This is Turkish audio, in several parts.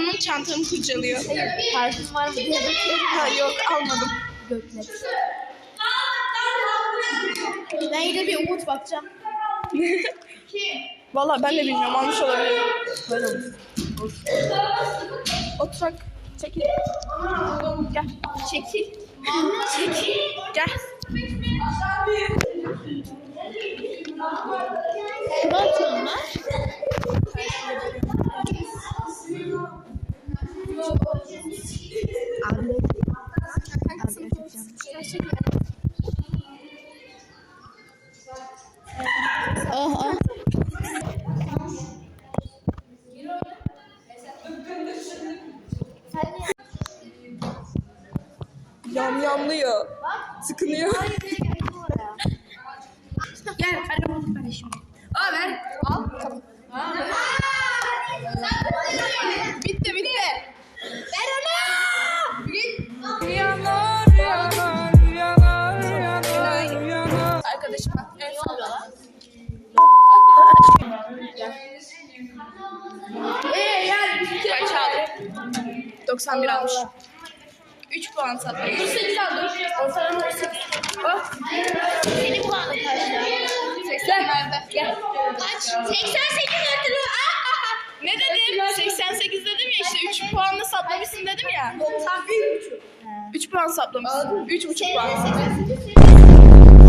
Hanım çantamı kurcalıyor. Parfüm var mı diye bakıyorum. Ha yok almadım. Göklet. Ben yine bir umut bakacağım. Valla ben de bilmiyorum almış olabilirim. Oturak. Çekil. Gel. Çekil. Çekil. Gel. Yam yamlıyor. Tıkınıyor. Gel hadi bakalım kardeşim. Aa ver. Al. Bitti bitti. Ver onu. Git. Yanar yanar yanar yanar yanar. Arkadaşım bak. Evet. Eee gel. Kaç aldın? 91 almış. 3 puan sattım. 48 aldım. Ortalama 48. Oh. Senin puanın kaçtı? 80 nerede? Gel. Kaç? 88 ötürü. Ne dedim? 88 dedim ya işte 3 puanla saplamışsın dedim ya. 3 puan saplamışsın. 3,5 puan.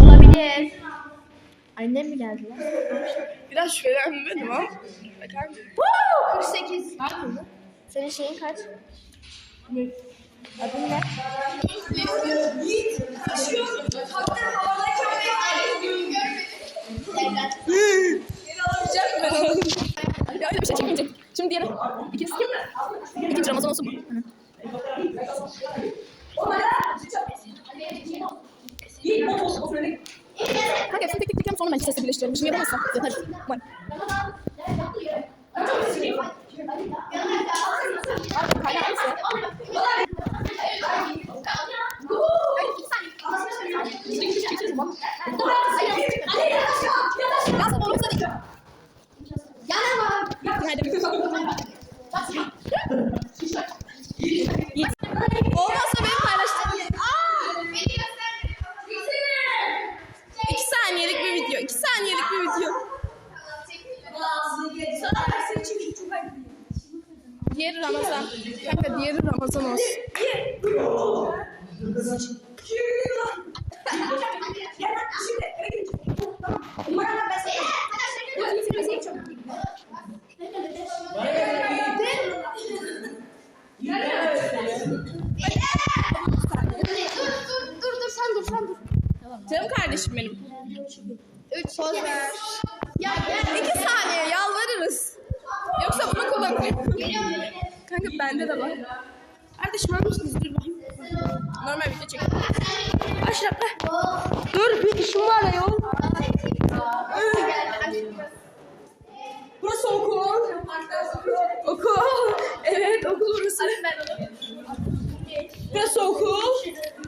Olabilir. Annem mi geldi lan? Biraz şüphelenmedim ama. Bakar mısın? 48. Senin şeyin kaç? Adın ne? Ya öyle bir şey çekmeyecek. Şimdi diğeri. İkincisi kim? İkinci Ramazan olsun mu? Kanka hepsini tek tek tek sonra ben sesle birleştiriyorum. Şimdi yapamazsam yaparız. Bak. Abi Diğeri Ramazan. Kanka diğeri Ramazan olsun. Canım kardeşim benim. Üç poz ver. Ya gel. İki saniye yalvarırız. Bunu kullanırım. Kanka bende de var. Kardeşim var mısınız? Dur bakayım. Normal video çek. Aşağı. Dur bir işim var ya yol. Burası okul. Okul. Evet okul burası. Burası okul.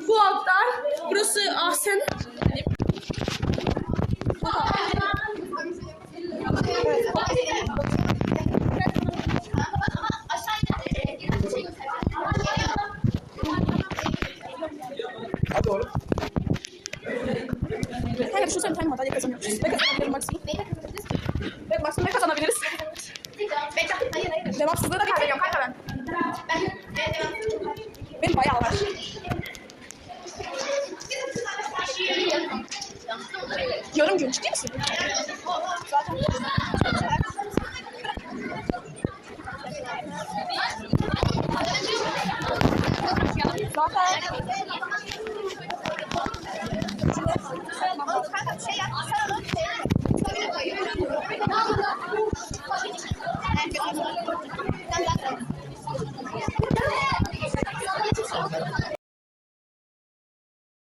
Bu alttan. Burası Ahsen. Kanka düşünsene şey time hatayla kazanıyormuşuz. Ne kazanabiliriz maksimum? Neyle kazanabiliriz ki? Evet maksimum ne kazanabiliriz? Bekle. Hayır hayır. Devamsızlığı da kaybediyorum kanka ben. Ben Benim bayağı var. Yarım gün ciddi misin? Zaten Zaten 缺牙